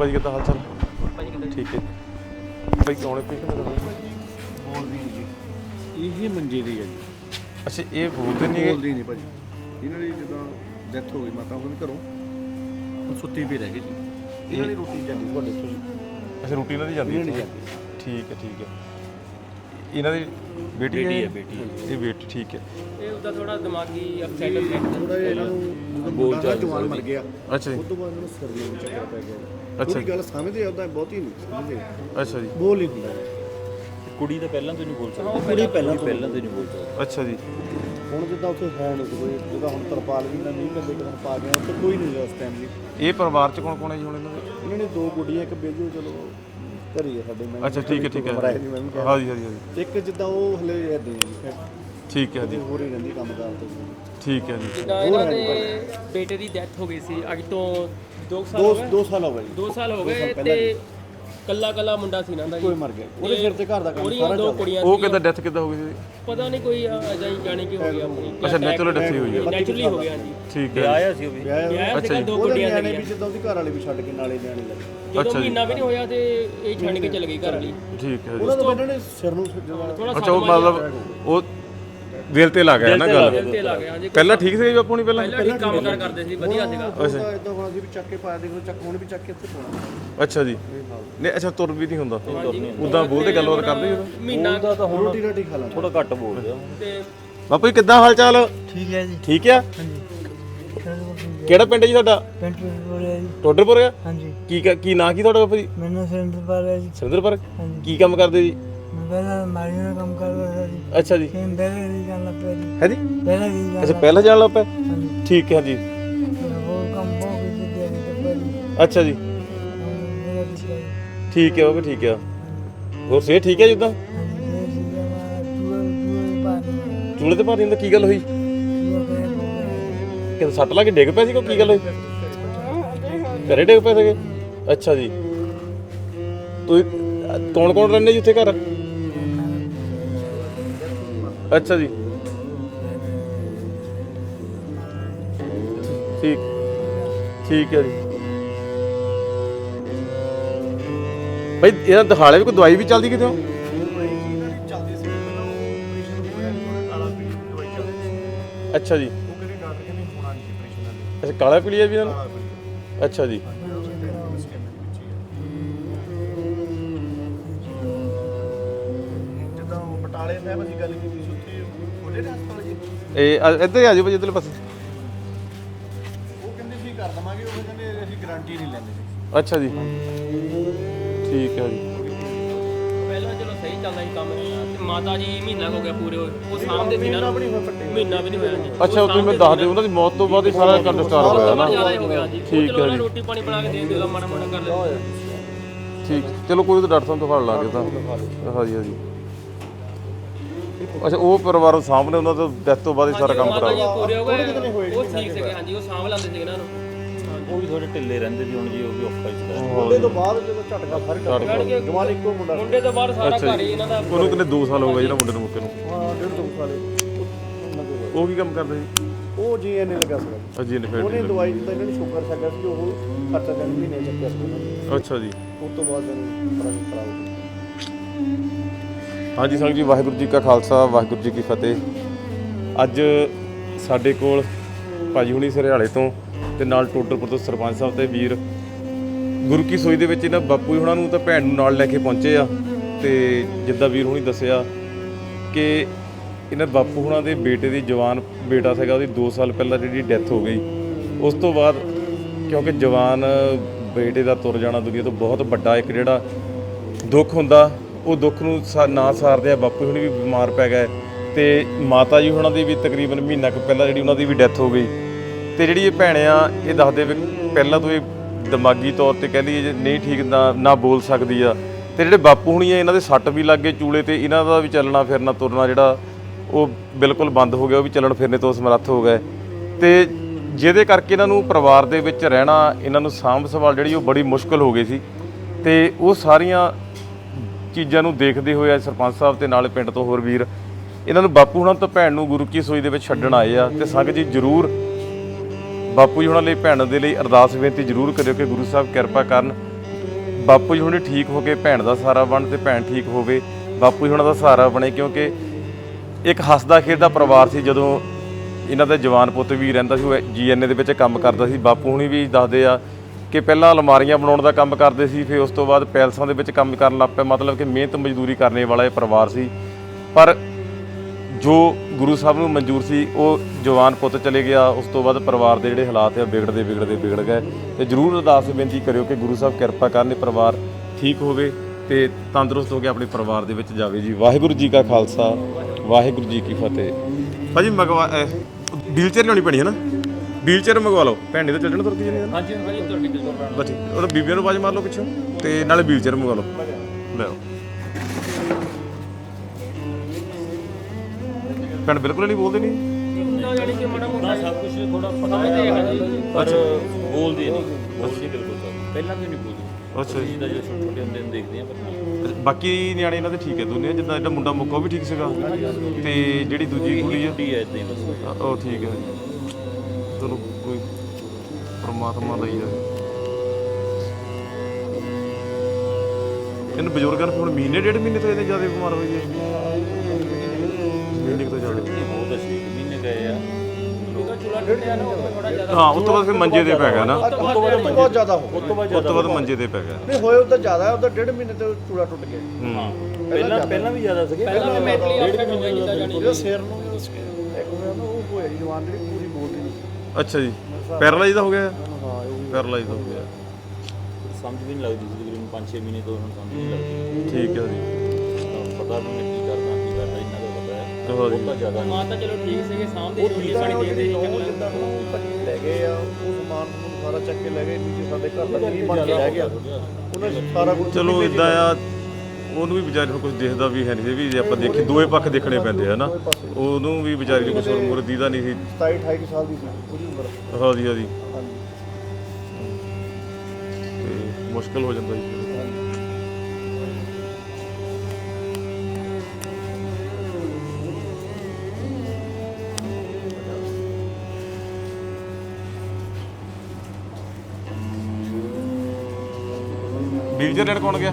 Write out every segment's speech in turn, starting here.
ਭਾਜੀ ਕਿੱਦਾਂ ਹਾਲ ਚਾਲ? ਭਾਜੀ ਕਿੱਦਾਂ ਠੀਕ ਹੈ ਭਾਈ ਕੌਣੇ ਕਿਹਨਾਂ ਦਾ ਬੋਲਦੀ ਨਹੀਂ ਜੀ। ਇਹ ਹੀ ਮੰਜੇ ਦੀ ਹੈ ਜੀ। ਅੱਛਾ ਇਹ ਬੋਲਦੇ ਨਹੀਂ ਹੈਗੇ? ਬੋਲਦੀ ਨਹੀਂ ਭਾਜੀ। ਇਹਨਾਂ ਦੀ ਜਦੋਂ ਡੈਥ ਹੋ ਗਈ ਮਾਤਾ ਉਹਨਾਂ ਦੇ ਘਰੋਂ। ਉਹ ਸੁੱਤੀ ਵੀ ਰਹਿ ਗਈ ਜੀ। ਇਹਨਾਂ ਦੀ ਰੋਟੀ ਜਾਂਦੀ ਤੁਹਾਡੇ ਤੋਂ ਜੀ। ਅੱਛਾ ਰੋਟੀ ਇਹਨਾਂ ਦੀ ਜਾਂਦੀ? ਜਾਂਦੀ ਠੀਕ ਹੈ ਠੀਕ ਹੈ। ਇਹਨਾਂ ਦੀ ਬੇਟੀ ਹੈ ਹੈ, ਬੇਟੀ ਇਹ ਬੇਟੀ ਠੀਕ ਹੈ। ਇਹ ਉਹਦਾ ਥੋੜਾ ਦਿਮਾਗੀ ਅਪਸੈਟ ਹੈ ਥੋੜਾ ਜਿਹਾ ਇਹਨਾਂ ਨੂੰ ਬੋਲ ਜਾ ਜਵਾਨ ਮਰ ਗਿਆ। ਅੱਛਾ ਜੀ। ਉਸ ਤੋਂ ਬਾਅਦ ਇਹਨਾਂ ਨੂੰ ਸਰਦੀ ਨੂੰ ਚੱਕਰ ਪੈ ਗਿਆ। ਅੱਛਾ। ਥੋੜੀ ਗੱਲ ਸਮਝਦੇ ਆ ਉਹਦਾ ਬਹੁਤੀ ਨਹੀਂ ਸਮਝਦੇ। ਅੱਛਾ ਜੀ। ਬੋਲ ਨਹੀਂ ਹੁੰਦਾ ਜੀ। ਕੁੜੀ ਤਾਂ ਪਹਿਲਾਂ ਤੋਂ ਨਹੀਂ ਬੋਲ ਸਕਦੀ। ਕੁੜੀ ਪਹਿਲਾਂ ਤੋਂ ਪਹਿਲਾਂ ਤੋਂ ਨਹੀਂ ਬੋਲ ਸਕਦੀ। ਅੱਛਾ ਜੀ। ਹੁਣ ਜਿੱਦਾਂ ਉੱਥੇ ਹੈ ਨਹੀਂ ਕੋਈ ਜਿਹਦਾ ਹੁਣ ਤਰਪਾਲ ਵੀ ਨਾ ਨਹੀਂ ਕਰਦੇ ਕਿ ਪਾ ਗਿਆ ਉੱਥੇ ਕੋਈ ਨਹੀਂ ਗਿਆ ਉਸ ਟਾਈਮ ਵੀ ਇਹ ਪਰਿਵਾਰ ਚ ਕੌਣ ਕੌਣ ਹੈ ਜੀ ਹੁਣ ਇਹਨਾਂ ਦੇ? ਇਹਨਾਂ ਨੇ ਦੋ ਗੁੱਡੀਆਂ ਇੱਕ ਬੇਜੂ ਚਲੋ ਘਰੀ ਆ ਸਾਡੇ ਮੈਂ ਅੱਛਾ ਠੀਕ ਹੈ ਠੀਕ ਹੈ। ਨਹੀਂ ਮੈਂ ਵੀ ਕਹਿ ਹਾਂਜੀ ਹਾਂਜੀ ਹਾਂਜੀ। ਇੱਕ ਜਿੱਦਾਂ ਉਹ ਹਲੇ ਐਦਾਂ ਹੀ ਠੀਕ ਹੈ ਜੀ। ਹੋਰ ਹੀ ਰਹਿੰਦੀ ਕੰਮ ਕਾਰ ਤੇ। ਠੀਕ ਹੈ ਜੀ। ਜਿੱਦਾਂ ਇਹਨਾਂ ਦੇ ਬੇਟੇ ਦੀ ਡੈਥ ਹੋ ਗਈ ਸੀ ਅੱਜ ਤੋਂ 2 ਸਾਲ ਦੋ ਹੋ ਗਏ? ਦੋ ਸਾਲ ਹੋ ਗਏ ਜੀ। 2 ਸਾਲ ਹੋ ਗਏ ਤੇ ਕੱਲਾ ਕੱਲਾ ਮੁੰਡਾ ਸੀ ਨਾ ਦਾ ਜੀ। ਕੋਈ ਮਰ ਗਿਆ। ਉਹਦੇ ਸਿਰ ਤੇ ਘਰ ਦਾ ਕੰਮ ਉਹਦੀਆਂ ਸਾਰਾ ਦੋ ਚੱਲਦਾ। ਕੁੜੀਆਂ ਉਹ ਸੀ ਕਿੱਦਾਂ ਡੈਥ ਕਿੱਦਾਂ ਹੋ ਗਈ ਸੀ? ਪਤਾ ਨਹੀਂ ਕੋਈ ਅਜਾਈ ਜਾਣੇ ਕੀ ਹੋ ਗਿਆ ਆਪਣੀ ਅੱਛਾ ਨੈਚੁਰਲ ਡੈਥ ਹੋਈ ਹੈ ਨੈਚੁਰਲੀ ਹੋ ਗਿਆ ਜੀ ਠੀਕ ਹੈ ਆਇਆ ਸੀ ਉਹ ਵੀ। ਵਿਆਹ ਵਿਆਹ ਜੀ। ਦੋ ਉਹਦੇ ਕੁੜੀਆਂ ਨਿਆਣੇ ਵੀ ਜਿੱਦਾਂ ਉਹਦੀ ਘਰ ਵਾਲੇ ਵੀ ਛੱਡ ਕੇ ਨਾਲੇ ਨਿਆਣੇ ਲੱਗੇ। ਜਦੋਂ ਜੀ। ਮਹੀਨਾ ਵੀ ਨਹੀਂ ਹੋਇਆ ਤੇ ਇਹ ਛੱਡ ਕੇ ਚਲੇ ਗਈ ਘਰ ਵਾਲੀ। ਠੀਕ ਹੈ ਜੀ। ਉਹਨਾਂ ਤੋਂ ਇਹਨਾਂ ਨੇ ਸਿਰ ਨੂੰ ਜਦੋਂ ਥੋੜਾ ਅੱਛਾ ਉਹ ਮਤਲਬ ਉਹ ਦਿਲ ਤੇ ਲੱਗ ਗਿਆ ਨਾ ਗੱਲ। ਦਿਲ ਤੇ ਲੱਗ ਗਿਆ। ਜੀ ਪਹਿਲਾਂ ਠੀਕ ਸੀ ਬਾਪੂ ਨਹੀਂ ਪਹਿਲਾਂ? ਪਹਿਲਾਂ ਠੀਕ ਕੰਮ ਕਾਰ ਕਰਦੇ ਸੀ ਵਧੀਆ ਸੀਗਾ। ਅੱਛਾ ਇਦਾਂ ਹੋਣਾ ਸੀ ਵੀ ਚੱਕ ਕੇ ਪਾਇਆ ਦੇਖੋ ਚੱਕ ਹੁਣ ਵੀ ਚੱਕ ਕੇ ਇੱਥੇ ਪਾਉਣਾ। ਅੱਛਾ ਜੀ। ਨਹੀਂ ਅੱਛਾ ਤੁਰ ਵੀ ਨਹੀਂ ਹੁੰਦਾ। ਉਦਾਂ ਬੋਲਦੇ ਗੱਲਬਾਤ ਕਰਦੇ ਜਦੋਂ ਮਹੀਨਾ ਉਹਦਾ ਤਾਂ ਹੁਣ ਰੋਟੀ ਰਾਟੀ ਖਾ ਲੈਂਦਾ। ਥੋੜਾ ਘੱਟ ਬੋਲਦੇ ਤੇ ਬਾਪੂ ਜੀ ਕਿੱਦਾਂ ਹਾਲ ਚਾਲ ਠੀਕ ਹੈ ਜੀ। ਠੀਕ ਆ? ਕਿਹੜਾ ਪਿੰਡ ਹੈ ਜੀ ਤੁਹਾਡਾ? ਪਿੰਡ ਟੋਡਰਪੁਰ ਆ? ਹਾਂਜੀ। ਕੀ ਕ- ਕੀ ਨਾਂ ਕੀ ਤੁਹਾਡਾ ਬਾਪੂ ਜੀ? ਮੈਨੂੰ ਸਿਲੰਡਰ ਪਾ ਰਿਹਾ ਜੀ। ਸੁਰਿੰਦਰਪੁਰ? ਹਾਂਜੀ। ਕੀ ਕੰਮ ਕਰਦੇ ਜੀ? ਪਹਿਲਾਂ ਮਾਰੀ ਦਾ ਕੰਮ ਕਰਦਾ ਸੀ। ਜੀ ਅੱਛਾ ਜੀ। ਫਿਰ ਪਹਿਲੇ ਵੀ ਜਾਣ ਲੱਗ ਪਿਆ ਜੀ। ਹੈ ਜੀ? ਪਹਿਲਾਂ ਵੀ ਜਾਣ ਅੱਛਾ ਲੱਗ ਪਹਿਲਾਂ ਜਾਣ ਲੱਗ ਪਏ ਹਾਂਜੀ। ਠੀਕ ਹੈ ਜੀ। ਕੰਮ ਬਹੁਤ ਅੱਛਾ ਜੀ। ਮੇਰਾ ਠੀਕ ਹੈ ਬਾਬੂ ਠੀਕ ਆ ਹੋਰ ਸੇ ਠੀਕ ਹੈ ਜਿੱਦਾਂ ਚੂਲੇ ਤੇ ਭਾਰੀ ਹੁੰਦਾ ਕੀ ਗੱਲ ਹੋਈ? ਕਿਤੇ ਸੱਟ ਲਾ ਕੇ ਡਿੱਗ ਪਿਆ ਸੀ ਕੋਈ ਕੀ ਗੱਲ ਹੋਈ? ਘਰੇ ਡਿੱਗ ਪਏ ਸੀਗੇ? ਅੱਛਾ ਜੀ। ਤੁਸੀਂ ਕੌਣ ਕੌਣ ਰਹਿੰਦੇ ਜੀ ਉੱਥੇ ਘਰ? ਅੱਛਾ ਜੀ। ਠੀਕ। ਠੀਕ ਹੈ ਜੀ। ਭਾਈ ਇਹਨਾਂ ਦਿਖਾਲੇ ਵੀ ਕੋਈ ਦਵਾਈ ਵੀ ਚੱਲਦੀ ਕਿਤੇ? ਚੱਲਦੀ ਸੀ ਪਹਿਲਾਂ ਆਪਰੇਸ਼ਨ ਹੋਇਆ ਥੋੜਾ ਕਾਲਾ ਪੀਣ ਦਵਾਈ ਚੱਲਦੀ ਸੀ ਅੱਛਾ ਜੀ। ਉਹ ਕਹਿੰਦੇ ਡਾਕਟਰ ਕਹਿੰਦੇ ਹੋਣਾ ਨਹੀਂ ਆਪਰੇਸ਼ਨ ਨਾਲ ਅੱਛਾ, ਕਾਲਾ ਪੀਲੀਆ ਵੀ ਇਹਨਾਂ ਨੂੰ ਅੱਛਾ ਜੀ। ਜਦੋਂ ਬਟਾਲੇ ਸਾਹਿਬ ਅਸੀਂ ਗੱਲ ਕੀਤੀ ਇਹ ਇੱਧਰ ਹੀ ਆ ਜਾਓ ਇੱਧਰਲੇ ਪਾਸੇ। ਉਹ ਕਹਿੰਦੇ ਸੀ ਕਰ ਦਵਾਂਗੇ ਉਹ ਕਹਿੰਦੇ ਅਸੀਂ ਗਾਰੰਟੀ ਨਹੀਂ ਲੈਂਦੇ। ਅੱਛਾ ਜੀ। ਠੀਕ ਹੈ ਜੀ। ਪਹਿਲਾਂ ਚਲੋ ਸਹੀ ਚੱਲਦਾ ਸੀ ਕੰਮ। ਤੇ ਮਾਤਾ ਜੀ ਮਹੀਨਾ ਕੁ ਹੋ ਗਿਆ ਪੂਰੇ ਹੋਏ। ਉਹ ਸਾਹਮਣੇ ਸੀ ਨਾ ਮਹੀਨਾ ਵੀ ਨਹੀਂ ਹੋਇਆ ਜੀ। ਅੱਛਾ ਤੁਸੀਂ ਮੈਨੂੰ ਦੱਸ ਦਿਓ ਉਹਨਾਂ ਦੀ ਮੌਤ ਤੋਂ ਬਾਅਦ ਹੀ ਸਾਰਾ ਕੰਮ ਸਟਾਰਟ ਹੋਇਆ ਨਾ। ਜ਼ਿਆਦਾ ਹੀ ਹੋ ਗਿਆ ਜੀ। ਠੀਕ ਚਲੋ ਹੈ ਜੀ। ਰੋਟੀ ਪਾਣੀ ਬਣਾ ਕੇ ਦੇ ਦਿਓ ਮਾੜਾ ਮਾੜਾ ਕਰ ਲਿਓ ਠੀਕ ਚਲੋ ਕੋਈ ਤਾਂ ਡਾਕਟਰ ਸਾਹਿਬ ਤੋਂ ਫੜ ਲਾਂਗੇ ਤਾਂ। ਹਾਂਜੀ ਹਾਂਜੀ। ਅੱਛਾ ਉਹ ਪਰਿਵਾਰ ਨੂੰ ਸਾਹਮਣੇ ਉਹਨਾਂ ਤੋਂ ਡੈਥ ਤੋਂ ਬਾਅਦ ਹੀ ਸਾਰਾ ਕੰਮ ਮਾਤਾ ਜੀ ਕਰਾਓ ਪੂਰੇ ਹੋ ਗਏ। ਉਹ ਠੀਕ ਸੀਗੇ ਹਾਂਜੀ ਉਹ ਸਾਂਭ ਲੈਂਦੇ ਸੀਗੇ ਇਹਨਾਂ ਨੂੰ ਉਹ ਵੀ ਥੋੜੇ ਢਿੱਲੇ ਰਹਿੰਦੇ ਸੀ ਹੁਣ ਜੀ ਉਹ ਵੀ ਔਖਾ ਹੀ। ਸੀਗਾ ਉਹਦੇ ਤੋਂ ਬਾਅਦ ਜਦੋਂ ਝਟਕਾ ਝਟਕਾ। ਜਵਾਨ ਇੱਕੋ ਮੁੰਡਾ। ਮੁੰਡੇ ਤੋਂ ਬਾਅਦ ਸਾਰਾ ਘਰ ਹੀ ਇਹਨਾਂ ਦਾ ਉਹਨੂੰ ਕਿੰਨੇ 2 ਸਾਲ ਹੋ ਗਏ ਜਿਹੜਾ ਮੁੰਡੇ ਨੂੰ ਮੁੱਕੇ ਨੂੰ? ਹਾਂ ਡੇਢ ਦੋ ਸਾਲੇ। ਉਹਨਾਂ ਉਹ ਕੀ ਕੰਮ ਕਰਦਾ ਜੀ ਉਹ ਜੀਐਨਏ ਲੱਗਾ ਸੀ ਅਜੀ ਉਹਨੇ ਇਨਫੈਕਟ ਦਵਾਈ ਦਿੱਤਾ ਇਹਨਾਂ ਨੂੰ ਸ਼ੂਗਰ ਸੀਗਾ ਸੀ ਉਹ ਖਰਚਾ ਤਿੰਨ ਮਹੀਨੇ ਚੱਕਿਆ ਸੀ। ਉਹਨਾਂ। ਅੱਛਾ ਜੀ। ਉਸ ਤੋਂ ਬਾਅਦ ਇਹਨੂੰ ਬੜਾ ਖਰਾਬ ਹੋ ਗਿਆ। ਹਾਂਜੀ ਸੰਗਤ ਜੀ, ਵਾਹਿਗੁਰੂ ਜੀ ਕਾ ਖਾਲਸਾ, ਵਾਹਿਗੁਰੂ ਜੀ ਕੀ ਫਤਿਹ। ਅੱਜ ਸਾਡੇ ਕੋਲ ਭਾਜੀ ਹੁਣੀ ਸਰਿਆਲੇ ਤੋਂ ਤੇ ਨਾਲ ਟੋਟਰਪੁਰ ਤੋਂ ਸਰਪੰਚ ਸਾਹਿਬ ਤੇ ਵੀਰ ਗੁਰੂ ਕੀ ਸੋਈ ਦੇ ਵਿੱਚ ਇਹਨਾਂ ਬਾਪੂ ਜੀ ਹੁਣਾਂ ਨੂੰ ਤਾਂ ਭੈਣ ਨੂੰ ਨਾਲ ਲੈ ਕੇ ਪਹੁੰਚੇ ਆ ਤੇ ਜਿੱਦਾਂ ਵੀਰ ਹੁਣੀ ਦੱਸਿਆ ਕਿ ਇਹਨਾਂ ਬਾਪੂ ਹੁਣਾਂ ਦੇ ਬੇਟੇ ਦੀ ਜਵਾਨ, ਬੇਟਾ ਸੀਗਾ, ਉਹਦੀ 2 ਸਾਲ ਪਹਿਲਾਂ ਜਿਹੜੀ ਡੈਥ ਹੋ ਗਈ। ਉਸ ਤੋਂ ਬਾਅਦ ਕਿਉਂਕਿ ਜਵਾਨ ਬੇਟੇ ਦਾ ਤੁਰ ਜਾਣਾ ਦੁਨੀਆ ਤੋਂ ਬਹੁਤ ਵੱਡਾ ਇੱਕ ਜਿਹੜਾ ਦੁੱਖ ਹੁੰਦਾ ਉਹ ਦੁੱਖ ਨੂੰ ਸਾ- ਨਾ ਸਾਰਦੇ ਆ ਬਾਪੂ ਹੁਣੀ ਵੀ ਬਿਮਾਰ ਪੈ ਗਏ। ਤੇ ਮਾਤਾ ਜੀ ਹੁਣਾਂ ਦੀ ਵੀ ਤਕਰੀਬਨ ਮਹੀਨਾ ਕੁ ਪਹਿਲਾਂ ਜਿਹੜੀ ਉਹਨਾਂ ਦੀ ਵੀ ਡੈਥ ਹੋ ਗਈ। ਤੇ ਜਿਹੜੀ ਇਹ ਭੈਣ ਆ ਇਹ ਦੱਸਦੇ ਵੀ ਪਹਿਲਾਂ ਤੋਂ ਇਹ ਦਿਮਾਗੀ ਤੌਰ ਤੇ ਕਹਿੰਦੀ ਜੇ ਨਹੀਂ ਠੀਕ ਨਾ ਨਾ ਬੋਲ ਸਕਦੀ ਆ। ਤੇ ਜਿਹੜੇ ਬਾਪੂ ਹੁਣੀ ਆ, ਇਹਨਾਂ ਦੇ ਸੱਟ ਵੀ ਲੱਗ ਗਏ ਚੂਲੇ ਤੇ, ਇਹਨਾਂ ਦਾ ਵੀ ਚੱਲਣਾ ਫਿਰਨਾ ਤੁਰਨਾ ਜਿਹੜਾ ਉਹ ਬਿਲਕੁਲ ਬੰਦ ਹੋ ਗਿਆ, ਉਹ ਵੀ ਚੱਲਣ ਫਿਰਨੇ ਤੋਂ ਸਮਰੱਥ ਹੋ ਗਏ। ਤੇ ਜਿਹਦੇ ਕਰਕੇ ਇਹਨਾਂ ਨੂੰ ਪਰਿਵਾਰ ਦੇ ਵਿੱਚ ਰਹਿਣਾ, ਇਹਨਾਂ ਨੂੰ ਸਾਂਭ ਸੰਭਾਲ ਜਿਹੜੀ ਉਹ ਬੜੀ ਮੁਸ਼ਕਲ ਹੋ ਗਈ ਸੀ। ਤੇ ਉਹ ਸਾਰੀਆਂ ਚੀਜ਼ਾਂ ਨੂੰ ਦੇਖਦੇ ਹੋਏ ਅੱਜ ਸਰਪੰਚ ਸਾਹਿਬ ਤੇ ਨਾਲ ਪਿੰਡ ਤੋਂ ਹੋਰ ਵੀਰ, ਇਹਨਾਂ ਨੂੰ ਬਾਪੂ ਹੁਣਾਂ ਤੋਂ ਭੈਣ ਨੂੰ ਗੁਰੂ ਕੀ ਸੋਈ ਦੇ ਵਿੱਚ ਛੱਡਣ ਆਏ ਆ ਤੇ ਸੰਗਤ ਜੀ ਜਰੂਰ ਬਾਪੂ ਜੀ ਹੁਣਾਂ ਲਈ, ਭੈਣ ਦੇ ਲਈ ਅਰਦਾਸ ਬੇਨਤੀ ਜਰੂਰ ਕਰਿਓ ਕਿ ਗੁਰੂ ਸਾਹਿਬ ਕਿਰਪਾ ਕਰਨ। ਬਾਪੂ ਜੀ ਹੁਣੇ ਠੀਕ ਹੋ ਕੇ ਭੈਣ ਦਾ ਸਹਾਰਾ ਬਣ ਤੇ ਭੈਣ ਠੀਕ ਹੋਵੇ। ਬਾਪੂ ਜੀ ਹੁਣਾਂ ਦਾ ਸਹਾਰਾ ਬਣੇ ਕਿਉਂਕਿ ਇੱਕ ਹੱਸਦਾ ਖੇਡਦਾ ਪਰਿਵਾਰ ਸੀ ਜਦੋਂ ਇਹਨਾਂ ਦਾ ਜਵਾਨ ਪੁੱਤ ਵੀ ਰਹਿੰਦਾ ਸੀ, ਉਹ ਜੀਐਨਏ ਦੇ ਵਿੱਚ ਕੰਮ ਕਰਦਾ ਸੀ। ਬਾਪੂ ਹੁਣੀ ਵੀ ਦੱਸਦੇ ਆ ਕਿ ਪਹਿਲਾਂ ਅਲਮਾਰੀਆਂ ਬਣਾਉਣ ਦਾ ਕੰਮ ਕਰਦੇ ਸੀ, ਫਿਰ ਉਸ ਤੋਂ ਬਾਅਦ ਪੈਲਸਾਂ ਦੇ ਵਿੱਚ ਕੰਮ ਕਰਨ ਲੱਗ ਪਏ। ਮਤਲਬ ਕਿ ਮਿਹਨਤ ਮਜ਼ਦੂਰੀ ਕਰਨੇ ਵਾਲਾ ਇਹ ਪਰਿਵਾਰ ਸੀ। ਪਰ ਜੋ ਗੁਰੂ ਸਾਹਿਬ ਨੂੰ ਮਨਜ਼ੂਰ ਸੀ, ਉਹ ਜਵਾਨ ਪੁੱਤ ਚਲੇ ਗਿਆ। ਉਸ ਤੋਂ ਬਾਅਦ ਪਰਿਵਾਰ ਦੇ ਜਿਹੜੇ ਹਾਲਾਤ ਆ, ਵਿਗੜਦੇ ਵਿਗੜਦੇ, ਵਿਗੜ ਗਏ। ਤੇ ਜਰੂਰ ਅਰਦਾਸ ਬੇਨਤੀ ਕਰਿਓ ਕਿ ਗੁਰੂ ਸਾਹਿਬ ਕਿਰਪਾ ਕਰਨ ਇਹ ਪਰਿਵਾਰ ਠੀਕ ਹੋਵੇ ਤੇ ਤੰਦਰੁਸਤ ਹੋ ਕੇ ਆਪਣੇ ਪਰਿਵਾਰ ਦੇ ਵਿੱਚ ਜਾਵੇ ਜੀ। ਵਾਹਿਗੁਰੂ ਜੀ ਕਾ ਖਾਲਸਾ, ਵਾਹਿਗੁਰੂ ਜੀ ਕੀ ਫਤਿਹ। ਭਾਜੀ, ਮਗਵਾ ਵੀਲ ਲਿਆਉਣੀ ਪੈਣੀ ਹੈ ਨਾ? ਵੀਲ ਚੇਅਰ ਮੰਗਵਾ ਲਓ। ਭੈਣੇ ਤਾਂ ਚੱਲਣ ਤੁਰਦੀ ਨਾ ਹਾਂਜੀ ਹਾਂਜੀ ਤੁਹਾਡੀ ਬਿਲਕੁਲ ਬਸ ਠੀਕ ਉਹ ਬੀਬੀਆਂ ਨੂੰ ਆਵਾਜ਼ ਮਾਰ ਲਓ ਪਿੱਛੋਂ ਤੇ ਨਾਲੇ ਵੀਲ ਚੇਅਰ ਮੰਗਵਾ ਲਓ। ਲੈ ਆਓ। ਭੈਣ ਬਿਲਕੁਲ ਨਹੀਂ ਬੋਲਦੇ ਨਹੀਂ ਹੁੰਦਾ ਜਾਨੀ ਕਿ ਮਾੜਾ ਮੋਟਾ ਸਭ ਕੁਝ ਥੋੜਾ ਪਤਾ ਸਮਝਦੇ ਹੈ ਹੈ ਜੀ। ਪਰ ਬੋਲਦੀ ਨਹੀਂ ਬੋਲਦੀ ਬਿਲਕੁਲ ਪਹਿਲਾਂ ਵੀ ਨਹੀਂ ਬੋਲਦੀ। ਅੱਛਾ ਜੀ। ਜਿਹਦਾ ਜੋ ਛੋਟੇ ਛੋਟੇ ਹੁੰਦੇ ਨੇ ਦੇਖਦੇ ਆ ਪਰ ਬਾਕੀ ਨਿਆਣੇ ਇਹਨਾਂ ਦੇ ਠੀਕ ਹੈ ਦੋਨੇ ਜਿੱਦਾਂ ਜਿਹੜਾ ਮੁੰਡਾ ਮੁੱਕਾ ਉਹ ਵੀ ਠੀਕ ਸੀਗਾ। ਤੇ ਜਿਹੜੀ ਦੂਜੀ ਕੁੜੀ ਆ? ਕੁੜੀ ਹੈ ਇਦਾਂ ਹੀ ਬਸ। ਉਹ ਠੀਕ ਹੈ। ਚਲੋ ਕੋਈ ਪਰਮਾਤਮਾ ਲਈ ਜਾਵੇ ਇਹਨਾਂ ਬਜ਼ੁਰਗਾਂ ਨੂੰ ਹੁਣ ਮਹੀਨੇ ਡੇਢ ਮਹੀਨੇ ਤੋਂ ਇਹਦੇ ਜ਼ਿਆਦਾ ਬਿਮਾਰ ਹੋਈ ਹੈ ਮਹੀਨੇ ਕੁ ਤੋਂ ਜ਼ਿਆਦਾ। ਇਹ ਬਹੁਤ ਅੱਛੀ ਮਹੀਨੇ ਗਏ ਆ ਉਹਦਾ ਚੂਲਾ ਟੁੱਟਿਆ ਨਾ ਉਹ ਥੋੜਾ ਜ਼ਿਆਦਾ ਹਾਂ ਉਸ ਤੋਂ ਬਾਅਦ ਫਿਰ ਮੰਜੇ ਤੇ ਪੈ ਗਿਆ ਨਾ। ਉਸ ਤੋਂ ਬਾਅਦ ਬਹੁਤ ਜ਼ਿਆਦਾ ਹੋ ਉਸ ਤੋਂ ਬਾਅਦ ਉਸ ਤੋਂ ਬਾਅਦ ਮੰਜੇ ਤੇ ਪੈ ਗਿਆ। ਨਹੀਂ ਹੋਏ ਉਹਦਾ ਜ਼ਿਆਦਾ ਹੈ ਉਹਦਾ ਡੇਢ ਮਹੀਨੇ ਤੇ ਚੂੜਾ ਟੁੱਟ ਗਿਆ। ਹੂੰ। ਪਹਿਲਾਂ ਪਹਿਲਾਂ ਵੀ ਜ਼ਿਆਦਾ ਸੀਗੇ। ਪਹਿਲਾਂ ਮੈਂ ਮੈਂਟਲੀ ਹੋ ਗਿਆ ਜਿੱਦਾਂ ਜਾਨੀ ਜਿਹੜਾ ਸਿਰ ਨੂੰ ਇੱਕ ਨਾ ਉਹ ਹੋਇਆ ਜਵਾਨ ਜਿਹੜੀ ਅੱਛਾ ਜੀ। ਪੈਰਾਲਾਈਜ਼ ਹੋ ਗਿਆ? ਹਾਂ ਉਹ ਪੈਰਾਲਾਈਜ਼ ਹੋ ਗਿਆ। ਸਮਝ ਵੀ ਨਹੀਂ ਲੱਗਦੀ ਸੀ ਤਕਰੀਬਨ 5-6 ਮਹੀਨੇ ਤੋਂ ਹੁਣ ਸਮਝ ਨਹੀਂ ਲੱਗਦੀ। ਠੀਕ ਹੈ ਜੀ। ਪਤਾ ਵੀ ਮੈਂ ਕੀ ਕਰਦਾ ਕੀ ਕਰਦਾ ਇਹਨਾਂ ਦਾ ਪਤਾ ਹੈ। ਬਹੁਤਾ ਜ਼ਿਆਦਾ ਨਹੀਂ ਮਾਂ ਤਾਂ ਚਲੋ ਠੀਕ ਸੀਗੇ ਸਾਹਮਣੇ ਰੋਟੀ ਪਾਣੀ ਉਹ ਦੇ ਜਿਹੜੀ ਦੇ ਉਹ ਕਹਿੰਦੇ ਜਿੱਦਾਂ ਉਹ ਭੱਜੀ ਲੈ ਗਏ ਆ ਉਹ ਸਮਾਨ ਸਮੂਨ ਸਾਰਾ ਚੱਕ ਕੇ ਲੈ ਗਏ ਨੀਚੇ ਸਾਡੇ ਘਰ ਦਾ ਕੀ ਬਣ ਕੇ ਰਹਿ ਗਿਆ। ਉਹਨਾਂ ਨੇ ਸਾਰਾ ਕੁਝ ਚਲੋ ਇਦਾਂ ਆ ਉਹਨੂੰ ਵੀ ਵਿਚਾਰੇ ਨੂੰ ਕੁਝ ਦਿਖਦਾ ਵੀ ਹੈ ਨਹੀਂ ਸੀ ਵੀ ਜੇ ਆਪਾਂ ਦੇਖੀ ਦੋਵੇਂ ਪੱਖ ਦੇਖਣੇ ਪੈਂਦੇ ਆ ਨਾ। ਉਹਨੂੰ ਵੀ ਵਿਚਾਰੀ ਨੂੰ ਕੁਝ ਹੋਰ ਮੁਰਦੀ ਦਾ ਨਹੀਂ ਸੀ। 27 28 ਸਾਲ ਦੀ ਸੀ ਉਹਦੀ ਉਮਰ। ਹਾਂਜੀ ਹਾਂਜੀ। ਤੇ ਮੁਸ਼ਕਲ ਹੋ ਜਾਂਦਾ ਜੀ। ਵੀਲਚੇਅਰ ਲੈਣ ਕੌਣ ਗਿਆ?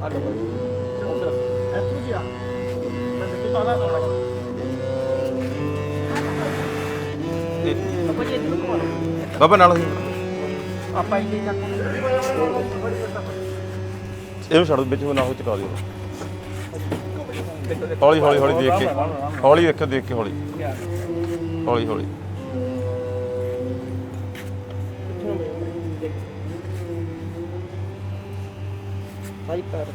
ਲੈ ਜੀ ਨੂੰ ਬਾਬਾ ਨਾਲ ਹੀ। ਆਪਾਂ ਇੱਥੇ ਚੱਕ ਇਹਨੂੰ ਛੱਡ ਦਿਓ, ਵਿੱਚ ਨਾ ਹੋ ਚਕਾ ਦਿਓ ਹੌਲੀ ਹੌਲੀ ਹੌਲੀ ਦੇਖ ਕੇ। ਹੌਲੀ ਦੇਖੋ ਦੇਖ ਕੇ ਹੌਲੀ। ਹੌਲੀ ਹੌਲੀ। ਭਾਈ ਪੈਰ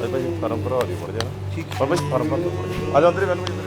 ਭਾਈ ਭਾਈ ਭਰਾ ਮੜ ਜਾਣਾ ਠੀਕ ਬਾਬਾ ਜੀ ਫਾਰਮ ਭਰ ਆ ਜਾ ਅੰਦਰ ਬੈਲ